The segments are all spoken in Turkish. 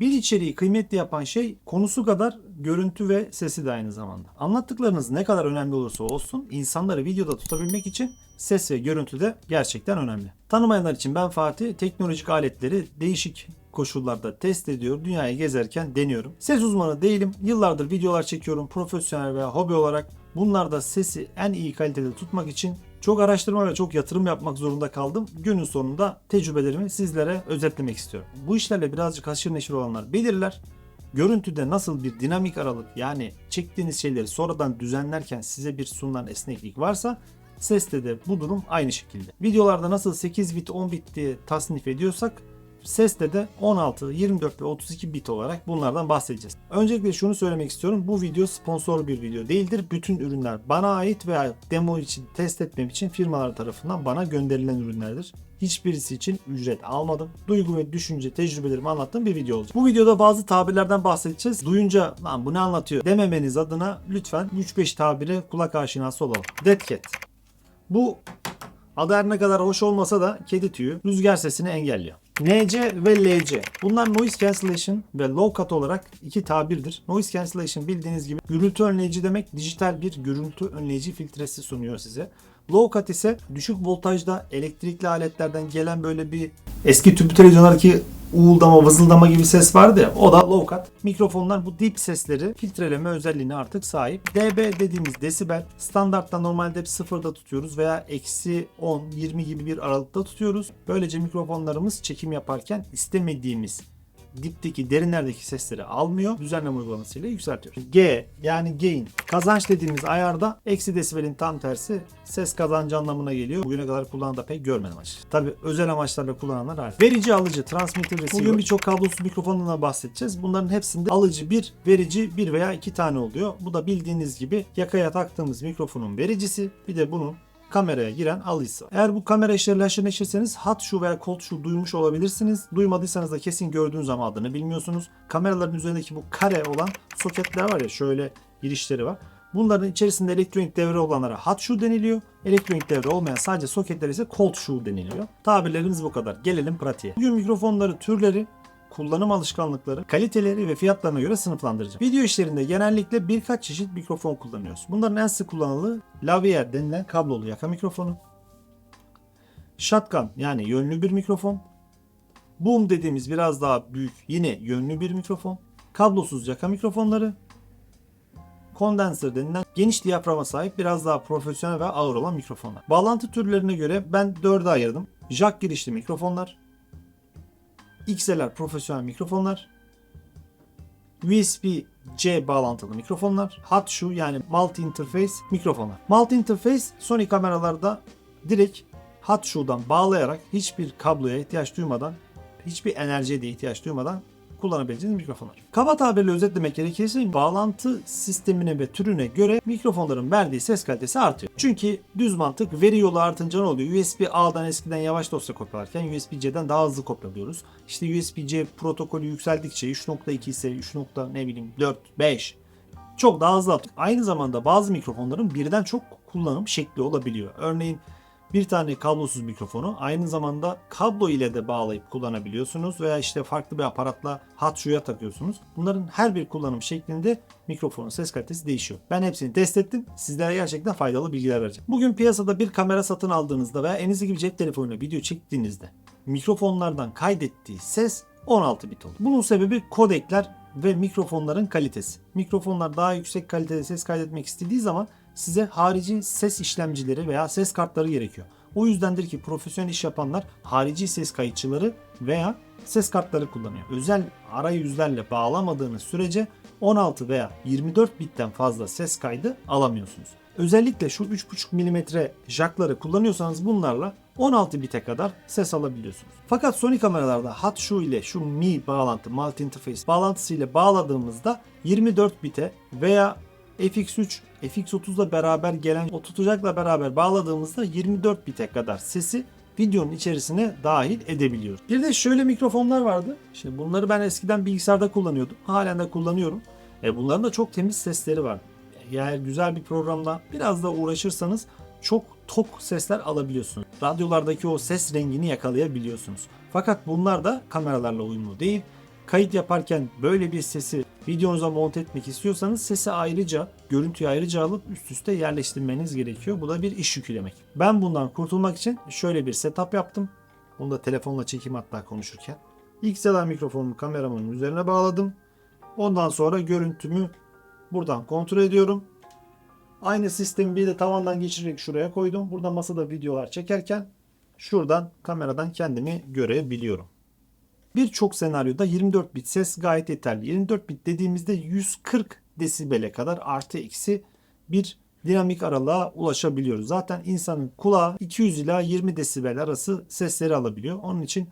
Bir içeriği kıymetli yapan şey konusu kadar görüntü ve sesi de aynı zamanda. Anlattıklarınız ne kadar önemli olursa olsun insanları videoda tutabilmek için ses ve görüntü de gerçekten önemli. Tanımayanlar için ben Fatih teknolojik aletleri değişik koşullarda test ediyor, dünyayı gezerken deniyorum. Ses uzmanı değilim. Yıllardır videolar çekiyorum profesyonel veya hobi olarak. Bunlarda sesi en iyi kalitede tutmak için çok araştırma ve çok yatırım yapmak zorunda kaldım. Günün sonunda tecrübelerimi sizlere özetlemek istiyorum. Bu işlerle birazcık haşır neşir olanlar belirler. Görüntüde nasıl bir dinamik aralık yani çektiğiniz şeyleri sonradan düzenlerken size bir sunulan esneklik varsa seste de bu durum aynı şekilde. Videolarda nasıl 8 bit 10 bit diye tasnif ediyorsak Seste de 16, 24 ve 32 bit olarak bunlardan bahsedeceğiz. Öncelikle şunu söylemek istiyorum. Bu video sponsor bir video değildir. Bütün ürünler bana ait veya demo için test etmem için firmalar tarafından bana gönderilen ürünlerdir. Hiçbirisi için ücret almadım. Duygu ve düşünce tecrübelerimi anlattığım bir video olacak. Bu videoda bazı tabirlerden bahsedeceğiz. Duyunca lan bu ne anlatıyor dememeniz adına lütfen 3-5 tabire kulak aşinası olalım. Dead Cat. Bu adı her ne kadar hoş olmasa da kedi tüyü rüzgar sesini engelliyor. NC ve LC. Bunlar noise cancellation ve low cut olarak iki tabirdir. Noise cancellation bildiğiniz gibi gürültü önleyici demek dijital bir gürültü önleyici filtresi sunuyor size. Low cut ise düşük voltajda elektrikli aletlerden gelen böyle bir eski tüplü televizyonlardaki uğuldama, vızıldama gibi ses vardı ya o da low cut. Mikrofonlar bu deep sesleri filtreleme özelliğine artık sahip. dB dediğimiz desibel standartta normalde sıfırda tutuyoruz veya eksi 10, 20 gibi bir aralıkta tutuyoruz. Böylece mikrofonlarımız çekim yaparken istemediğimiz dipteki derinlerdeki sesleri almıyor. Düzenleme uygulamasıyla yükseltiyor. G yani gain. Kazanç dediğimiz ayarda eksi desibelin tam tersi ses kazancı anlamına geliyor. Bugüne kadar kullanan da pek görmedim açıkçası. Tabi özel amaçlarla kullananlar var. Verici alıcı, transmitter receiver. Bugün birçok kablosuz mikrofonundan bahsedeceğiz. Bunların hepsinde alıcı bir, verici bir veya iki tane oluyor. Bu da bildiğiniz gibi yakaya taktığımız mikrofonun vericisi bir de bunun kameraya giren alıcısı. Eğer bu kamera neşirseniz hot shoe veya cold shoe duymuş olabilirsiniz. Duymadıysanız da kesin gördüğünüz ama adını bilmiyorsunuz. Kameraların üzerindeki bu kare olan soketler var ya şöyle girişleri var. Bunların içerisinde elektronik devre olanlara hot shoe deniliyor. Elektronik devre olmayan sadece soketler ise cold shoe deniliyor. Tabirlerimiz bu kadar. Gelelim pratiğe. Bugün mikrofonları türleri, kullanım alışkanlıkları, kaliteleri ve fiyatlarına göre sınıflandıracağım. Video işlerinde genellikle birkaç çeşit mikrofon kullanıyoruz. Bunların en sık kullanılı lavalier denilen kablolu yaka mikrofonu. Shotgun yani yönlü bir mikrofon. Boom dediğimiz biraz daha büyük yine yönlü bir mikrofon. Kablosuz yaka mikrofonları. Kondenser denilen geniş diyaframa sahip biraz daha profesyonel ve ağır olan mikrofonlar. Bağlantı türlerine göre ben dörde ayırdım. Jack girişli mikrofonlar, XLR profesyonel mikrofonlar, USB-C bağlantılı mikrofonlar, hot shoe yani multi interface mikrofonlar. Multi interface Sony kameralarda direkt hot shoe'dan bağlayarak hiçbir kabloya ihtiyaç duymadan, hiçbir enerjiye de ihtiyaç duymadan kullanabileceğiniz mikrofonlar. Kaba tabirle özetlemek gerekirse bağlantı sistemine ve türüne göre mikrofonların verdiği ses kalitesi artıyor. Çünkü düz mantık veri yolu artınca ne oluyor? USB-A'dan eskiden yavaş dosya kopyalarken USB-C'den daha hızlı kopyalıyoruz. İşte USB-C protokolü yükseldikçe 3.2 ise 3. ne bileyim 4, 5 çok daha hızlı atıyor. Aynı zamanda bazı mikrofonların birden çok kullanım şekli olabiliyor. Örneğin bir tane kablosuz mikrofonu aynı zamanda kablo ile de bağlayıp kullanabiliyorsunuz veya işte farklı bir aparatla hat şuya takıyorsunuz. Bunların her bir kullanım şeklinde mikrofonun ses kalitesi değişiyor. Ben hepsini test ettim. Sizlere gerçekten faydalı bilgiler vereceğim. Bugün piyasada bir kamera satın aldığınızda veya elinizdeki bir cep telefonuyla video çektiğinizde mikrofonlardan kaydettiği ses 16 bit olur. Bunun sebebi kodekler ve mikrofonların kalitesi. Mikrofonlar daha yüksek kalitede ses kaydetmek istediği zaman size harici ses işlemcileri veya ses kartları gerekiyor. O yüzdendir ki profesyonel iş yapanlar harici ses kayıtçıları veya ses kartları kullanıyor. Özel arayüzlerle bağlamadığınız sürece 16 veya 24 bitten fazla ses kaydı alamıyorsunuz. Özellikle şu 3.5 mm jackları kullanıyorsanız bunlarla 16 bite kadar ses alabiliyorsunuz. Fakat Sony kameralarda hot shoe ile şu Mi bağlantı, multi interface bağlantısı ile bağladığımızda 24 bite veya FX3, FX30'la beraber gelen o tutacakla beraber bağladığımızda 24 bite kadar sesi videonun içerisine dahil edebiliyoruz. Bir de şöyle mikrofonlar vardı. Şimdi bunları ben eskiden bilgisayarda kullanıyordum. Halen de kullanıyorum. E bunların da çok temiz sesleri var. Eğer güzel bir programla biraz da uğraşırsanız çok tok sesler alabiliyorsunuz. Radyolardaki o ses rengini yakalayabiliyorsunuz. Fakat bunlar da kameralarla uyumlu değil. kayıt yaparken böyle bir sesi videonuza monte etmek istiyorsanız sesi ayrıca, görüntüyü ayrıca alıp üst üste yerleştirmeniz gerekiyor. Bu da bir iş yükü demek. Ben bundan kurtulmak için şöyle bir setup yaptım. Bunu da telefonla çekeyim hatta konuşurken. XLR mikrofonumu kameramın üzerine bağladım. Ondan sonra görüntümü buradan kontrol ediyorum. Aynı sistemi bir de tavandan geçirerek şuraya koydum. Burada masada videolar çekerken şuradan kameradan kendimi görebiliyorum. Birçok senaryoda 24 bit ses gayet yeterli. 24 bit dediğimizde 140 desibele kadar artı eksi bir dinamik aralığa ulaşabiliyoruz. Zaten insanın kulağı 200 ila 20 desibel arası sesleri alabiliyor. Onun için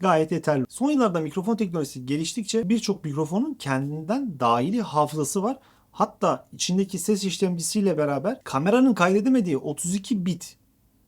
gayet yeterli. Son yıllarda mikrofon teknolojisi geliştikçe birçok mikrofonun kendinden dahili hafızası var. Hatta içindeki ses işlemcisiyle beraber kameranın kaydedemediği 32 bit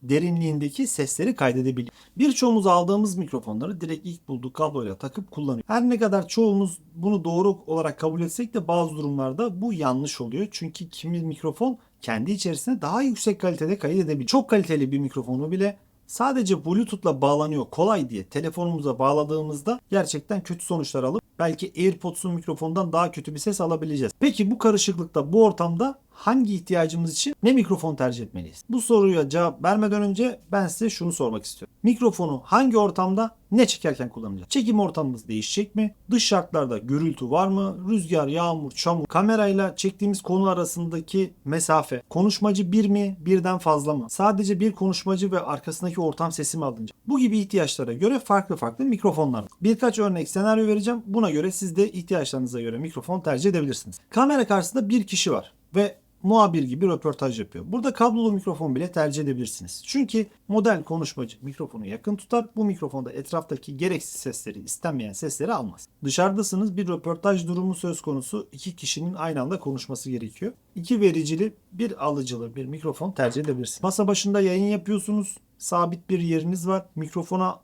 derinliğindeki sesleri kaydedebiliyor. Birçoğumuz aldığımız mikrofonları direkt ilk bulduğu kabloyla takıp kullanıyor. Her ne kadar çoğumuz bunu doğru olarak kabul etsek de bazı durumlarda bu yanlış oluyor. Çünkü kimi mikrofon kendi içerisinde daha yüksek kalitede kaydedebiliyor. Çok kaliteli bir mikrofonu bile sadece Bluetooth'la bağlanıyor kolay diye telefonumuza bağladığımızda gerçekten kötü sonuçlar alıp belki AirPods'un mikrofondan daha kötü bir ses alabileceğiz. Peki bu karışıklıkta bu ortamda hangi ihtiyacımız için ne mikrofon tercih etmeliyiz? Bu soruya cevap vermeden önce ben size şunu sormak istiyorum. Mikrofonu hangi ortamda ne çekerken kullanacağız? Çekim ortamımız değişecek mi? Dış şartlarda gürültü var mı? Rüzgar, yağmur, çamur, kamerayla çektiğimiz konu arasındaki mesafe, konuşmacı bir mi, birden fazla mı? Sadece bir konuşmacı ve arkasındaki ortam sesi mi alınacak? Bu gibi ihtiyaçlara göre farklı farklı mikrofonlar. var. Birkaç örnek senaryo vereceğim. Buna göre siz de ihtiyaçlarınıza göre mikrofon tercih edebilirsiniz. Kamera karşısında bir kişi var ve muhabir gibi röportaj yapıyor. Burada kablolu mikrofon bile tercih edebilirsiniz. Çünkü model konuşmacı mikrofonu yakın tutar. Bu mikrofonda etraftaki gereksiz sesleri, istenmeyen sesleri almaz. Dışarıdasınız bir röportaj durumu söz konusu. iki kişinin aynı anda konuşması gerekiyor. İki vericili, bir alıcılı bir mikrofon tercih edebilirsiniz. Masa başında yayın yapıyorsunuz. Sabit bir yeriniz var. Mikrofona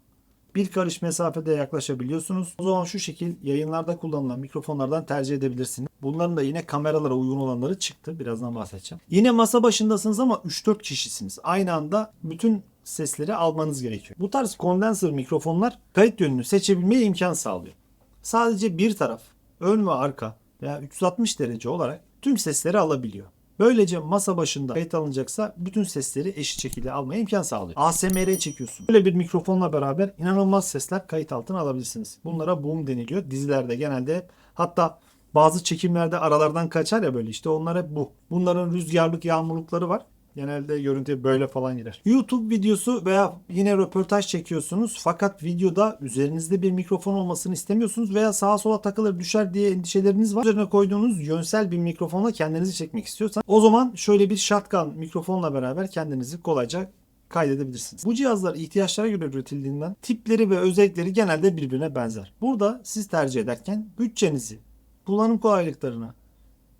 bir karış mesafede yaklaşabiliyorsunuz. O zaman şu şekil yayınlarda kullanılan mikrofonlardan tercih edebilirsiniz. Bunların da yine kameralara uygun olanları çıktı. Birazdan bahsedeceğim. Yine masa başındasınız ama 3-4 kişisiniz. Aynı anda bütün sesleri almanız gerekiyor. Bu tarz kondenser mikrofonlar kayıt yönünü seçebilmeye imkan sağlıyor. Sadece bir taraf, ön ve arka veya 360 derece olarak tüm sesleri alabiliyor. Böylece masa başında kayıt alınacaksa bütün sesleri eşit şekilde almaya imkan sağlıyor. ASMR çekiyorsun. Böyle bir mikrofonla beraber inanılmaz sesler kayıt altına alabilirsiniz. Bunlara boom deniliyor. Dizilerde genelde hatta bazı çekimlerde aralardan kaçar ya böyle işte onlar hep bu. Bunların rüzgarlık yağmurlukları var. Genelde görüntü böyle falan girer. YouTube videosu veya yine röportaj çekiyorsunuz fakat videoda üzerinizde bir mikrofon olmasını istemiyorsunuz veya sağa sola takılır düşer diye endişeleriniz var. Üzerine koyduğunuz yönsel bir mikrofonla kendinizi çekmek istiyorsan o zaman şöyle bir shotgun mikrofonla beraber kendinizi kolayca kaydedebilirsiniz. Bu cihazlar ihtiyaçlara göre üretildiğinden tipleri ve özellikleri genelde birbirine benzer. Burada siz tercih ederken bütçenizi, kullanım kolaylıklarını,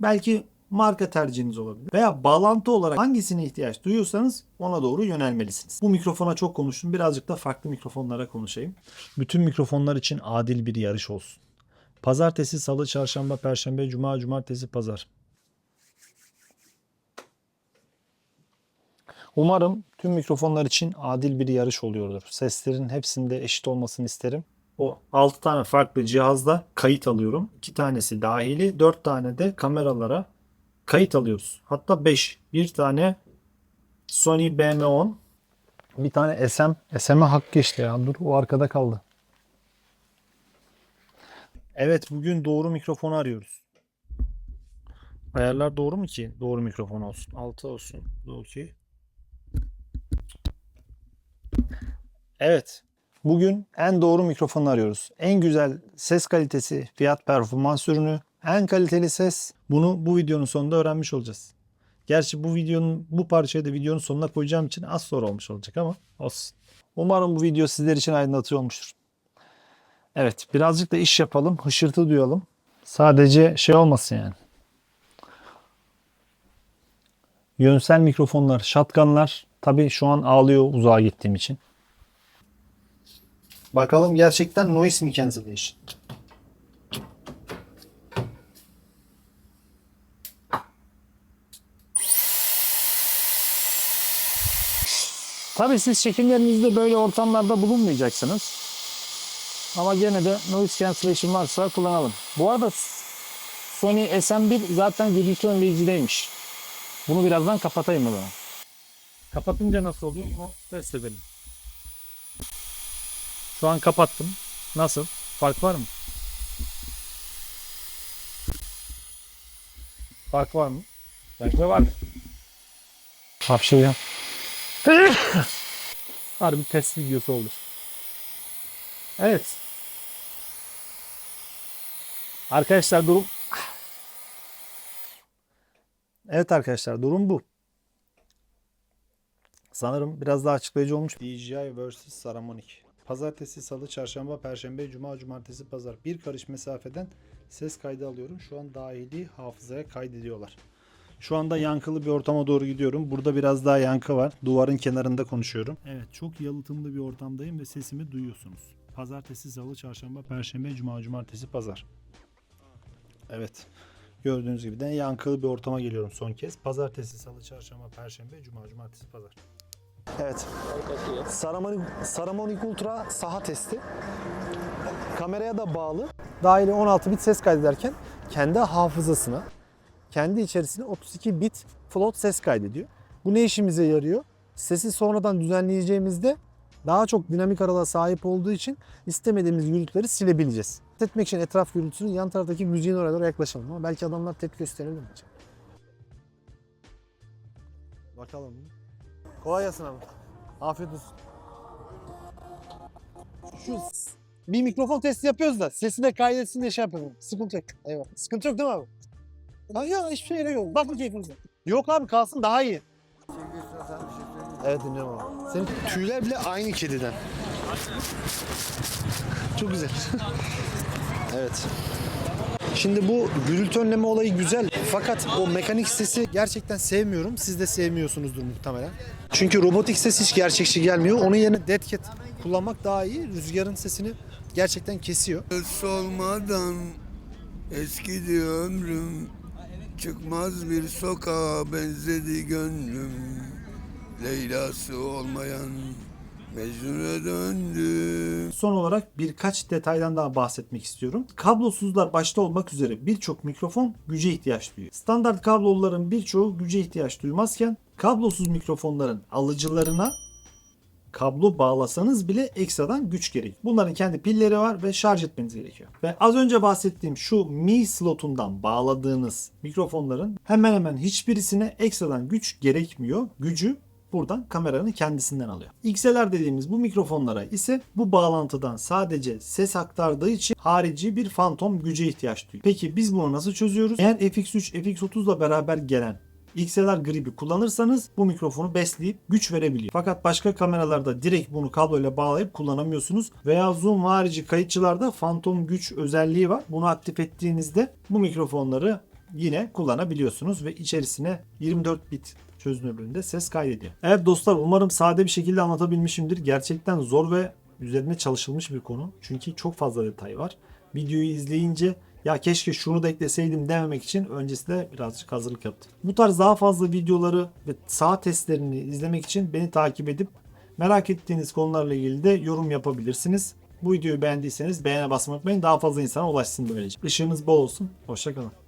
belki marka tercihiniz olabilir. Veya bağlantı olarak hangisine ihtiyaç duyuyorsanız ona doğru yönelmelisiniz. Bu mikrofona çok konuştum. Birazcık da farklı mikrofonlara konuşayım. Bütün mikrofonlar için adil bir yarış olsun. Pazartesi, salı, çarşamba, perşembe, cuma, cumartesi, pazar. Umarım tüm mikrofonlar için adil bir yarış oluyordur. Seslerin hepsinde eşit olmasını isterim. O 6 tane farklı cihazda kayıt alıyorum. 2 tanesi dahili, 4 tane de kameralara kayıt alıyoruz. Hatta 5. Bir tane Sony BM10. Bir tane SM. SM'e hak geçti ya. Dur o arkada kaldı. Evet bugün doğru mikrofonu arıyoruz. Ayarlar doğru mu ki? Doğru mikrofon olsun. 6 olsun. Okey. Evet. Bugün en doğru mikrofonu arıyoruz. En güzel ses kalitesi, fiyat performans ürünü, en kaliteli ses. Bunu bu videonun sonunda öğrenmiş olacağız. Gerçi bu videonun bu parçayı da videonun sonuna koyacağım için az sonra olmuş olacak ama olsun. Umarım bu video sizler için aydınlatıcı olmuştur. Evet birazcık da iş yapalım. Hışırtı duyalım. Sadece şey olmasın yani. Yönsel mikrofonlar, shotgunlar tabii şu an ağlıyor uzağa gittiğim için. Bakalım gerçekten noise mi cancellation? Tabii siz çekimlerinizde böyle ortamlarda bulunmayacaksınız. Ama gene de noise cancellation varsa kullanalım. Bu arada Sony SM1 zaten gürültü önleyiciymiş. Bunu birazdan kapatayım o zaman. Kapatınca nasıl oluyor? O test edelim. Şu an kapattım. Nasıl? Fark var mı? Fark var mı? Bence var. Hapşırıyor. Harbi test videosu olur. Evet. Arkadaşlar durum Evet arkadaşlar durum bu. Sanırım biraz daha açıklayıcı olmuş. DJI vs Saramonic. Pazartesi, salı, çarşamba, perşembe, cuma, cumartesi, pazar. Bir karış mesafeden ses kaydı alıyorum. Şu an dahili hafızaya kaydediyorlar. Şu anda yankılı bir ortama doğru gidiyorum. Burada biraz daha yankı var. Duvarın kenarında konuşuyorum. Evet çok yalıtımlı bir ortamdayım ve sesimi duyuyorsunuz. Pazartesi, salı, çarşamba, perşembe, cuma, cumartesi, pazar. Evet. Gördüğünüz gibi de yankılı bir ortama geliyorum son kez. Pazartesi, salı, çarşamba, perşembe, cuma, cumartesi, pazar. Evet. Saramonic, Saramonic Ultra saha testi. Kameraya da bağlı. Dahili 16 bit ses kaydederken kendi hafızasına, kendi içerisine 32 bit float ses kaydediyor. Bu ne işimize yarıyor? Sesi sonradan düzenleyeceğimizde daha çok dinamik aralığa sahip olduğu için istemediğimiz gürültüleri silebileceğiz. Etmek için etraf gürültüsünün yan taraftaki müziğin oraya doğru yaklaşalım ama belki adamlar tepki gösterebilir mi? Bakalım. Kolay gelsin abi. Afiyet olsun. Şu bir mikrofon testi yapıyoruz da sesini de kaydetsin diye şey yapıyorum. Sıkıntı yok. Eyvallah. Sıkıntı yok değil mi abi? Ha, ya hiçbir şey yok. Bakma keyfinize. Yok abi kalsın daha iyi. Evet dinliyorum abi. Senin tüyler bile aynı kediden. Çok güzel. evet. Şimdi bu gürültü önleme olayı güzel. Fakat o mekanik sesi gerçekten sevmiyorum. Siz de sevmiyorsunuzdur muhtemelen. Çünkü robotik ses hiç gerçekçi gelmiyor. Onun yerine Dead Cat kullanmak daha iyi. Rüzgarın sesini gerçekten kesiyor. Söz olmadan eskidi ömrüm Çıkmaz bir sokağa benzedi gönlüm Leyla'sı olmayan Mecnun'a döndüm Son olarak birkaç detaydan daha bahsetmek istiyorum. Kablosuzlar başta olmak üzere birçok mikrofon güce ihtiyaç duyuyor. Standart kabloluların birçoğu güce ihtiyaç duymazken kablosuz mikrofonların alıcılarına kablo bağlasanız bile ekstradan güç gerek. Bunların kendi pilleri var ve şarj etmeniz gerekiyor. Ve az önce bahsettiğim şu Mi slotundan bağladığınız mikrofonların hemen hemen hiçbirisine ekstradan güç gerekmiyor. Gücü buradan kameranın kendisinden alıyor. XLR dediğimiz bu mikrofonlara ise bu bağlantıdan sadece ses aktardığı için harici bir fantom güce ihtiyaç duyuyor. Peki biz bunu nasıl çözüyoruz? Eğer FX3, FX30 ile beraber gelen XLR gribi kullanırsanız bu mikrofonu besleyip güç verebiliyor. Fakat başka kameralarda direkt bunu kabloyla bağlayıp kullanamıyorsunuz. Veya zoom harici kayıtçılarda fantom güç özelliği var. Bunu aktif ettiğinizde bu mikrofonları yine kullanabiliyorsunuz ve içerisine 24 bit çözünürlüğünde ses kaydediyor. Evet dostlar umarım sade bir şekilde anlatabilmişimdir. Gerçekten zor ve üzerine çalışılmış bir konu. Çünkü çok fazla detay var. Videoyu izleyince ya keşke şunu da ekleseydim dememek için öncesinde birazcık hazırlık yaptım. Bu tarz daha fazla videoları ve sağ testlerini izlemek için beni takip edip merak ettiğiniz konularla ilgili de yorum yapabilirsiniz. Bu videoyu beğendiyseniz beğene basmayı unutmayın. Daha fazla insana ulaşsın böylece. Işığınız bol olsun. Hoşçakalın.